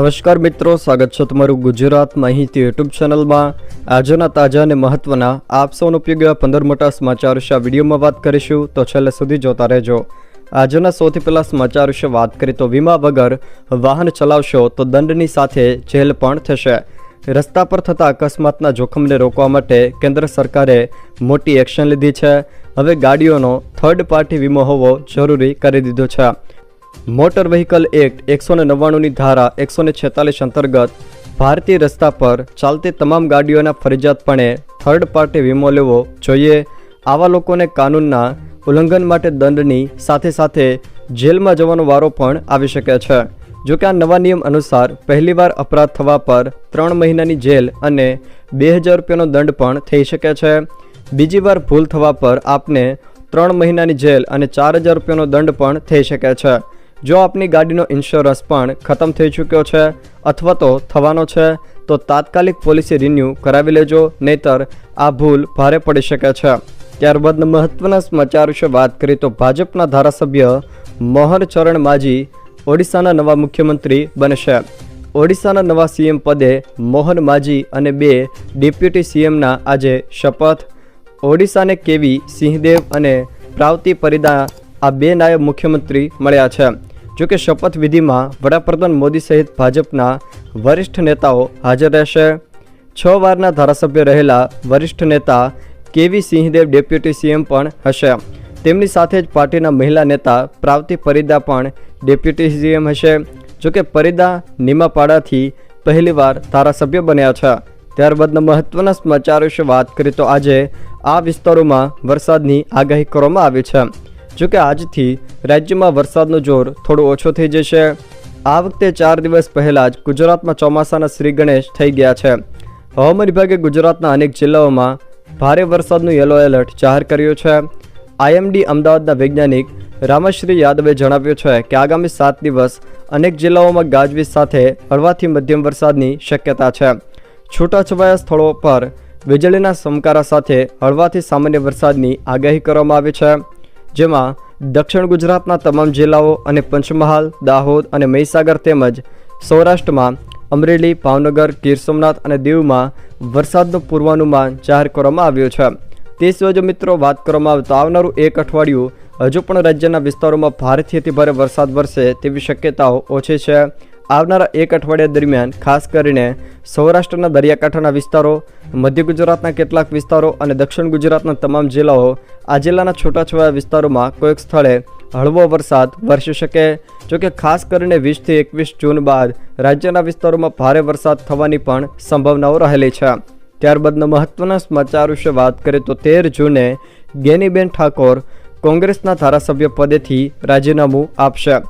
નમસ્કાર મિત્રો, સ્વાગત છે તમારું ગુજરાત માહિતી યુટ્યુબ ચેનલમાં. આજના તાજા અને મહત્વના, આપ સૌનો ઉપયોગી પંદર મોટા સમાચાર વિશે આ વિડીયોમાં વાત કરીશું. તો છેલ્લે સુધી જોતા રહેજો. આજના સૌથી પહેલાં સમાચાર વિશે વાત કરીએ તો વીમા વગર વાહન ચલાવશો તો દંડની સાથે જેલ પણ થશે. રસ્તા પર થતા અકસ્માતના જોખમને રોકવા માટે કેન્દ્ર સરકારે મોટી એક્શન લીધી છે. હવે ગાડીઓનો થર્ડ પાર્ટી વીમો હોવો જરૂરી કરી દીધો છે. મોટર વ્હીકલ એક્ટ એકસો ને નવ્વાણુંની ધારા એકસો ને છેતાલીસ અંતર્ગત ભારતીય રસ્તા પર ચાલતી તમામ ગાડીઓના ફરજિયાતપણે થર્ડ પાર્ટી વીમો લેવો જોઈએ. આવા લોકોને કાનૂનના ઉલ્લંઘન માટે દંડની સાથે સાથે જેલમાં જવાનો વારો પણ આવી શકે છે. જો કે આ નવા નિયમ અનુસાર પહેલીવાર અપરાધ થવા પર ત્રણ મહિનાની જેલ અને બે હજાર રૂપિયાનો દંડ પણ થઈ શકે છે. બીજી વાર ભૂલ થવા પર આપને ત્રણ મહિનાની જેલ અને ચાર હજાર રૂપિયાનો દંડ પણ થઈ શકે છે. જો આપની ગાડીનો ઇન્સ્યોરન્સ પણ ખતમ થઈ ચૂક્યો છે અથવા તો થવાનો છે, તો તાત્કાલિક પોલિસી રિન્યૂ કરાવી લેજો, નહીતર આ ભૂલ ભારે પડી શકે છે. ત્યારબાદ મહત્વના સમાચાર વિશે વાત કરીએ તો ભાજપના ધારાસભ્ય મોહન ચરણ માજી ઓડિશાના નવા મુખ્યમંત્રી બનશે. ઓડિશાના નવા સીએમ પદે મોહન માજી અને બે ડેપ્યુટી સીએમના આજે શપથ. ઓડિશાને કેવી સિંહદેવ અને પ્રાવતી પરિદા આ બે નાયબ મુખ્યમંત્રી મળ્યા છે. જોકે શપથવિધિમાં વડાપ્રધાન મોદી સહિત ભાજપના વરિષ્ઠ નેતાઓ હાજર રહેશે. છ વારના ધારાસભ્ય રહેલા વરિષ્ઠ નેતા કેવી સિંહદેવ ડેપ્યુટી સીએમ પણ હશે. તેમની સાથે જ પાર્ટીના મહિલા નેતા પ્રાવતી પરિદા પણ ડેપ્યુટી સીએમ હશે. જોકે પરિદા નિમાપાડાથી પહેલીવાર ધારાસભ્ય બન્યા છે. ત્યારબાદના મહત્વના સમાચાર વિશે વાત કરીએ તો આજે આ વિસ્તારોમાં વરસાદની આગાહી કરવામાં આવી છે. જોકે આજથી રાજ્યમાં વરસાદનો જોર થોડો ઓછો થઈ જશે. આ વખતે ચાર દિવસ પહેલાં જ ગુજરાતમાં ચોમાસાના શ્રી ગણેશ થઈ ગયા છે. હવામાન વિભાગે ગુજરાતના અનેક જિલ્લાઓમાં ભારે વરસાદનું યલો એલર્ટ જાહેર કર્યું છે. આઈએમડી અમદાવાદના વૈજ્ઞાનિક રામશ્રી યાદવે જણાવ્યું છે કે આગામી સાત દિવસ અનેક જિલ્લાઓમાં ગાજવીજ સાથે હળવાથી મધ્યમ વરસાદની શક્યતા છે. છૂટાછવાયા સ્થળો પર વીજળીના સમકારા સાથે હળવાથી સામાન્ય વરસાદની આગાહી કરવામાં આવી છે. જેમાં દક્ષિણ ગુજરાતના તમામ જિલ્લાઓ અને પંચમહાલ, દાહોદ અને મહીસાગર તેમજ સૌરાષ્ટ્રમાં અમરેલી, ભાવનગર, ગીર સોમનાથ અને દીવમાં વરસાદનું પૂર્વાનુમાન જાહેર કરવામાં આવ્યું છે. તે સિવાય જો મિત્રો વાત કરવામાં આવે તો આવનારું એક અઠવાડિયું હજુ પણ રાજ્યના વિસ્તારોમાં ભારેથી અતિભારે વરસાદ વરસે તેવી શક્યતાઓ ઓછી છે. આવનારા એક અઠવાડિયા દરમિયાન, ખાસ કરીને સૌરાષ્ટ્રના દરિયાકાંઠાના વિસ્તારો, મધ્ય ગુજરાતના કેટલાક વિસ્તારો અને દક્ષિણ ગુજરાતના તમામ જિલ્લાઓ, આ જિલ્લાના છૂટાછવાયા વિસ્તારોમાં કોઈક સ્થળે હળવો વરસાદ વરસી શકે. જોકે ખાસ કરીને વીસથી એકવીસ જૂન બાદ રાજ્યના વિસ્તારોમાં ભારે વરસાદ થવાની પણ સંભાવનાઓ રહેલી છે. ત્યારબાદના મહત્વના સમાચાર વિશે વાત કરીએ તો તેર જૂને ગેનીબેન ઠાકોર કોંગ્રેસના ધારાસભ્ય પદેથી રાજીનામું આપશે.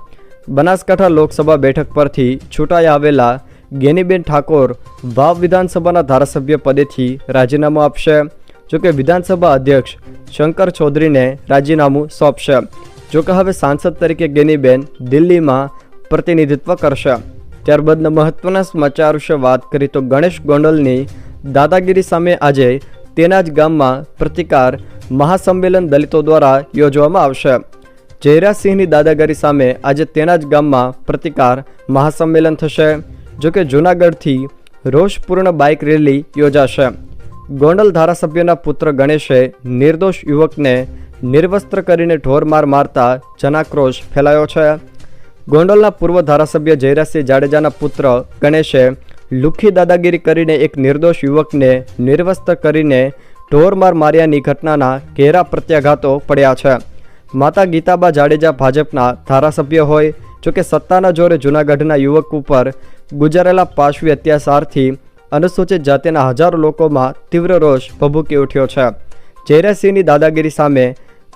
બનાસકાંઠા લોકસભા બેઠક પરથી છૂટાઈ આવેલા ગેનીબેન ઠાકોર વાવ વિધાનસભાના ધારાસભ્ય પદેથી રાજીનામું આપશે. જોકે વિધાનસભા અધ્યક્ષ શંકર ચૌધરીને રાજીનામું સોંપશે. જોકે હવે સાંસદ તરીકે ગેનીબેન દિલ્હીમાં પ્રતિનિધિત્વ કરશે. ત્યારબાદના મહત્વના સમાચાર વિશે વાત કરીએ તો ગણેશ ગોંડલની દાદાગીરી સામે આજે તેના જ ગામમાં પ્રતિકાર મહાસંમેલન દલિતો દ્વારા યોજવામાં આવશે. જયરાજસિંહની દાદાગીરી સામે આજે તેના જ ગામમાં પ્રતિકાર મહાસંમેલન થશે, જોકે જૂનાગઢથી રોષપૂર્ણ બાઇક રેલી યોજાશે. ગોંડલ ધારાસભ્યના પુત્ર ગણેશે નિર્દોષ યુવકને નિર્વસ્ત્ર કરીને ઢોરમાર મારતા જનાક્રોશ ફેલાયો છે. ગોંડલના પૂર્વ ધારાસભ્ય જયરાજસિંહ જાડેજાના પુત્ર ગણેશે લુખ્ખી દાદાગીરી કરીને એક નિર્દોષ યુવકને નિર્વસ્ત્ર કરીને ઢોરમાર માર્યાની ઘટનાના ઘેરા પ્રત્યાઘાતો પડ્યા છે. માતા ગીતાબા જાડેજા ભાજપના ધારાસભ્ય હોય, જોકે સત્તાના જોરે જૂનાગઢના યુવક ઉપર ગુજારેલા પાશવી અત્યાચારથી અનુસૂચિત જાતિના હજારો લોકોમાં તીવ્ર રોષ ભભૂકી ઉઠ્યો છે. જયરાજસિંહની દાદાગીરી સામે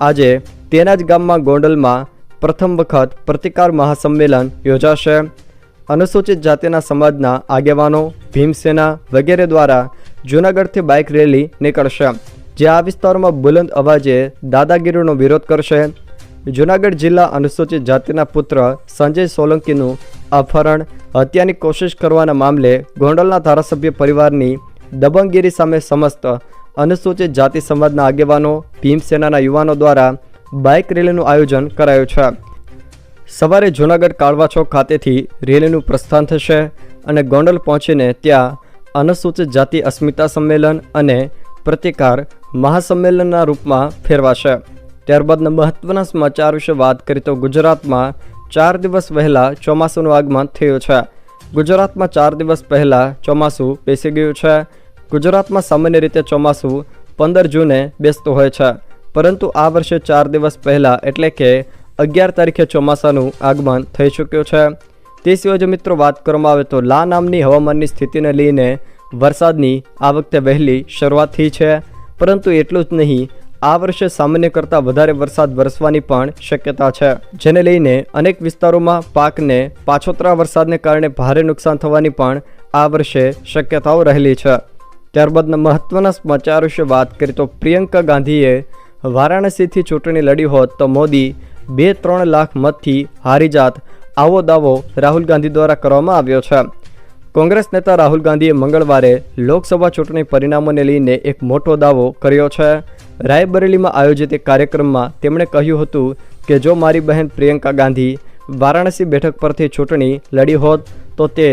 આજે તેના જ ગામમાં ગોંડલમાં પ્રથમ વખત પ્રતિકાર મહાસંમેલન યોજાશે. અનુસૂચિત જાતિના સમાજના આગેવાનો, ભીમસેના વગેરે દ્વારા જૂનાગઢથી બાઇક રેલી નીકળશે. જે આ વિસ્તારોમાં બુલંદ અવાજે દાદાગીરીનો વિરોધ કરશે. જૂનાગઢ જિલ્લા અનુસૂચિત જાતિના પુત્ર સંજય સોલંકીનું અપહરણ, હત્યાની કોશિશ કરવાના મામલે ગોંડલના ધારાસભ્ય પરિવારની દબંગગીરી સામે સમસ્ત અનુસૂચિત જાતિ સમાજના આગેવાનો ભીમસેનાના યુવાનો દ્વારા બાઇક રેલીનું આયોજન કરાયું છે. સવારે જૂનાગઢ કાળવા ચોક ખાતેથી રેલીનું પ્રસ્થાન થશે અને ગોંડલ પહોંચીને ત્યાં અનુસૂચિત જાતિ અસ્મિતા સંમેલન અને પ્રતિકાર મહાસંમેલનના રૂપમાં ફેરવાશે. ત્યારબાદના મહત્વના સમાચાર વિશે વાત કરીએ તો ગુજરાતમાં ચાર દિવસ પહેલાં ચોમાસુનું આગમન થયું છે. ગુજરાતમાં ચાર દિવસ પહેલાં ચોમાસું બેસી ગયું છે. ગુજરાતમાં સામાન્ય રીતે ચોમાસું પંદર જૂને બેસતું હોય છે. પરંતુ આ વર્ષે ચાર દિવસ પહેલાં એટલે કે અગિયાર તારીખે ચોમાસાનું આગમન થઈ ચૂક્યું છે. તે સિવાય જો મિત્રો વાત કરવામાં આવે તો લા નામની હવામાનની સ્થિતિને લઈને વરસાદની આ વખતે વહેલી શરૂઆત થઈ છે, પરંતુ એટલું જ નહીં, આ વર્ષે સામાન્ય કરતાં વધારે વરસાદ વરસવાની પણ શક્યતા છે. જેને લઈને અનેક વિસ્તારોમાં પાકને પાછોતરા વરસાદને કારણે ભારે નુકસાન થવાની પણ આ વર્ષે શક્યતાઓ રહેલી છે. ત્યારબાદના મહત્વના સમાચાર વિશે વાત કરીએ તો પ્રિયંકા ગાંધીએ વારાણસીથી ચૂંટણી લડી હોત તો મોદી બે ત્રણ લાખ મતથી હારી જાત આવો દાવો રાહુલ ગાંધી દ્વારા કરવામાં આવ્યો છે. કોંગ્રેસ નેતા રાહુલ ગાંધીએ મંગળવારે લોકસભા ચૂંટણી પરિણામોને લઈને એક મોટો દાવો કર્યો છે. રાયબરેલીમાં આયોજિત એક કાર્યક્રમમાં તેમણે કહ્યું હતું કે, જો મારી બહેન પ્રિયંકા ગાંધી વારાણસી બેઠક પરથી ચૂંટણી લડી હોત, તો તે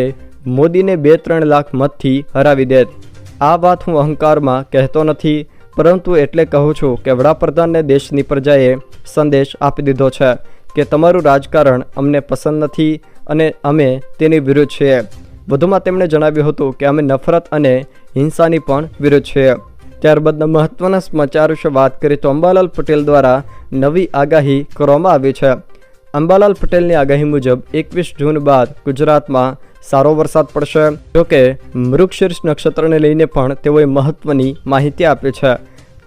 મોદીને બે ત્રણ લાખ મતથી હરાવી દેત. આ વાત હું અહંકારમાં કહેતો નથી, પરંતુ એટલે કહું છું કે વડાપ્રધાનને દેશની પ્રજાએ સંદેશ આપી દીધો છે કે, તમારું રાજકારણ અમને પસંદ નથી અને અમે તેની વિરુદ્ધ છીએ. વધુમાં તેમણે જણાવ્યું હતું કે અમે નફરત અને હિંસાની પણ વિરુદ્ધ છીએ ત્યારબાદના મહત્વના સમાચાર વિશે વાત કરીએ તો અંબાલાલ પટેલ દ્વારા નવી આગાહી કરવામાં આવી છે. અંબાલાલ પટેલની આગાહી મુજબ એકવીસ જૂન બાદ ગુજરાતમાં સારો વરસાદ પડશે. જોકે મૃગશીર્ષ નક્ષત્રને લઈને પણ તેઓએ મહત્વની માહિતી આપી છે.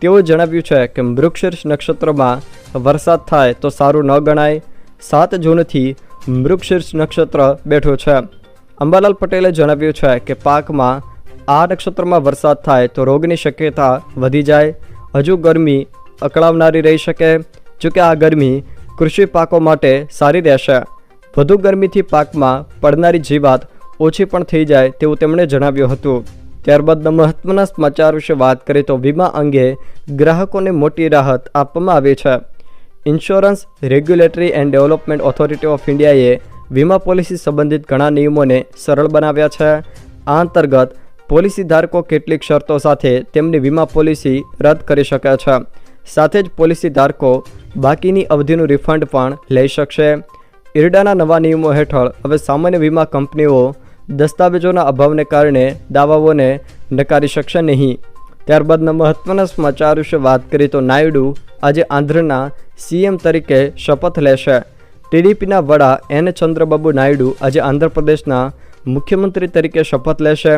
તેઓએ જણાવ્યું છે કે મૃગશીર્ષ નક્ષત્રમાં વરસાદ થાય તો સારું ન ગણાય. સાત જૂનથી મૃગશીર્ષ નક્ષત્ર બેઠું છે. અંબાલાલ પટેલે જણાવ્યું છે કે પાકમાં આ નક્ષત્રમાં વરસાદ થાય તો રોગની શક્યતા વધી જાય. હજુ ગરમી અકળાવનારી રહી શકે જોકે આ ગરમી કૃષિ પાકો માટે સારી રહેશે. વધુ ગરમીથી પાકમાં પડનારી જીવાત ઓછી પણ થઈ જાય તેવું તેમણે જણાવ્યું હતું. ત્યારબાદ મહત્વના સમાચાર વિશે વાત કરીએ તો વીમા અંગે ગ્રાહકોને મોટી રાહત આપવામાં આવી છે. Insurance regulatory and development authority of ઇન્ડિયાએ વીમા પોલિસી સંબંધિત ઘણા નિયમોને સરળ બનાવ્યા છે. આ અંતર્ગત, પોલિસી ધારકો કેટલીક શરતો સાથે તેમની વીમા પોલિસી રદ કરી શકે છે. સાથે જ પોલિસી ધારકો બાકીની અવધિનું રિફંડ પણ લઈ શકશે. ઇરડાના નવા નિયમો હેઠળ હવે સામાન્ય વીમા કંપનીઓ દસ્તાવેજોના અભાવને કારણે દાવાઓને નકારી શકશે નહીં. ત્યારબાદના મહત્વના સમાચાર વિશે વાત કરીએ તો નાયડુ આજે આંધ્રના સીએમ તરીકે શપથ લેશે. ટીડીપીના વડા એન ચંદ્રબાબુ નાયડુ આજે આંધ્રપ્રદેશના મુખ્યમંત્રી તરીકે શપથ લેશે.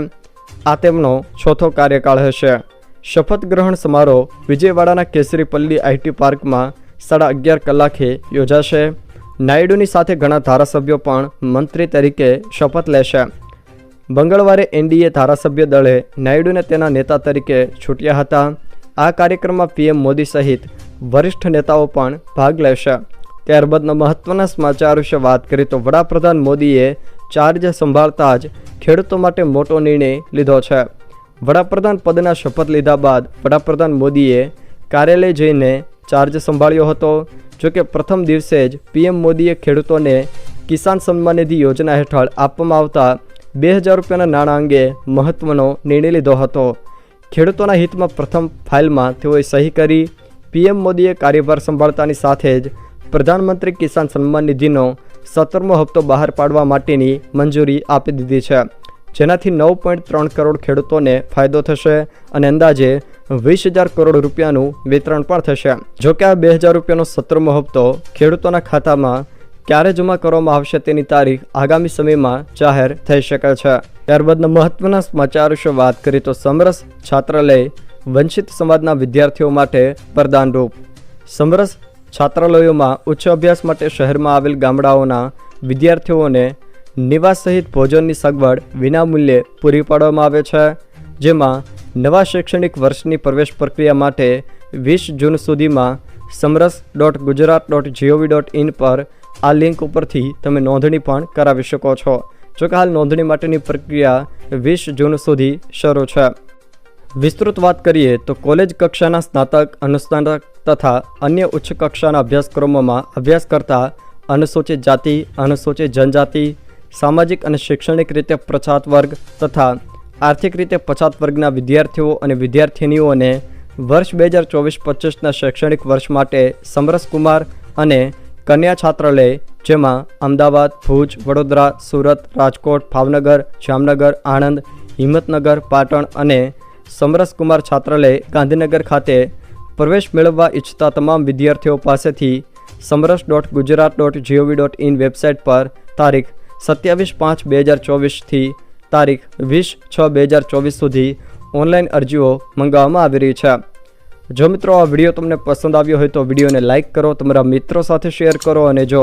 આ તેમનો ચોથો કાર્યકાળ હશે. શપથ ગ્રહણ સમારોહ વિજયવાડાના કેસરીપલ્લી આઈટી પાર્કમાં સાડા અગિયાર કલાકે યોજાશે. નાયડુની સાથે ઘણા ધારાસભ્યો પણ મંત્રી તરીકે શપથ લેશે. મંગળવારે એનડીએ ધારાસભ્ય દળે નાયડુને તેના નેતા તરીકે છૂટ્યા હતા. આ કાર્યક્રમમાં પીએમ મોદી સહિત વરિષ્ઠ નેતાઓ પણ ભાગ લેશે. ત્યારબાદના મહત્વના સમાચાર વિશે વાત કરીએ તો વડાપ્રધાન મોદીએ ચાર્જ સંભાળતા જ ખેડૂતો માટે મોટો નિર્ણય લીધો છે. વડાપ્રધાન પદના શપથ લીધા બાદ વડાપ્રધાન મોદીએ કાર્યાલય જઈને ચાર્જ સંભાળ્યો હતો. જોકે પ્રથમ દિવસે જ પીએમ મોદીએ ખેડૂતોને કિસાન સન્માન નિધિ યોજના હેઠળ આપવામાં આવતા બે હજાર રૂપિયાના નાણાં અંગે મહત્વનો નિર્ણય લીધો હતો. ખેડૂતોના હિતમાં પ્રથમ ફાઇલમાં તેઓએ સહી કરી. પીએમ મોદીએ કાર્યભાર સંભાળતાની સાથે જ પ્રધાનમંત્રી કિસાન સન્માન નિધિનો સત્તરમો હપ્તો બહાર પાડવા માટેની મંજૂરી આપી દીધી છે, જેનાથી નવ પોઈન્ટ ત્રણ કરોડ ખેડૂતોને ફાયદો થશે અને અંદાજે વીસ હજાર કરોડ રૂપિયાનું વિતરણ પણ થશે. જોકે આ બે હજાર રૂપિયાનો સત્તરમો હપ્તો ખેડૂતોના ખાતામાં ક્યારે જમા કરવામાં આવશે તેની તારીખ આગામી સમયમાં જાહેર થઈ શકે છે. ત્યારબાદના મહત્વના સમાચાર વિશે વાત કરીએ તો સમરસ છાત્રાલય વંચિત સમાજના વિદ્યાર્થીઓ માટે પ્રદાનરૂપ. સમરસ છાત્રાલયોમાં ઉચ્ચ અભ્યાસ માટે શહેરમાં આવેલ ગામડાઓના વિદ્યાર્થીઓને નિવાસ સહિત ભોજનની સગવડ વિનામૂલ્યે પૂરી પાડવામાં આવે છે, જેમાં નવા શૈક્ષણિક વર્ષની પ્રવેશ પ્રક્રિયા માટે વીસ જૂન સુધીમાં Samaras dot Gujarat dot GOV dot in પર આ લિંક ઉપરથી તમે નોંધણી પણ કરાવી શકો છો. જોકે હાલ નોંધણી માટેની પ્રક્રિયા વીસ જૂન સુધી શરૂ છે. વિસ્તૃત વાત કરીએ તો કોલેજ કક્ષાના સ્નાતક, અનુસ્નાતક તથા અન્ય ઉચ્ચ કક્ષાના અભ્યાસક્રમોમાં અભ્યાસ કરતા અનુસૂચિત જાતિ, અનુસૂચિત જનજાતિ, સામાજિક અને શૈક્ષણિક રીતે પછાત વર્ગ તથા આર્થિક રીતે પછાત વર્ગના વિદ્યાર્થીઓ અને વિદ્યાર્થિનીઓને વર્ષ બે હજાર ચોવીસ પચીસના શૈક્ષણિક વર્ષ માટે સમરસકુમાર અને કન્યા છાત્રાલય, જેમાં અમદાવાદ, ભુજ, વડોદરા, સુરત, રાજકોટ, ભાવનગર, જામનગર, આણંદ, હિંમતનગર, પાટણ અને સમરસકુમાર છાત્રાલય ગાંધીનગર ખાતે પ્રવેશ મેળવવા ઈચ્છતા તમામ વિદ્યાર્થીઓ પાસેથી Samaras dot Gujarat dot GOV dot in website પર તારીખ સત્યાવીસ પાંચ બે હજાર ચોવીસથી તારીખ વીસ છ બે હજાર ચોવીસ સુધી ઓનલાઈન અરજીઓ મંગાવવામાં આવી રહી છે. જો મિત્રો આ વીડિયો તમને પસંદ આવ્યો હોય તો વિડીયોને લાઇક કરો, તમારા મિત્રો સાથે શેર કરો અને જો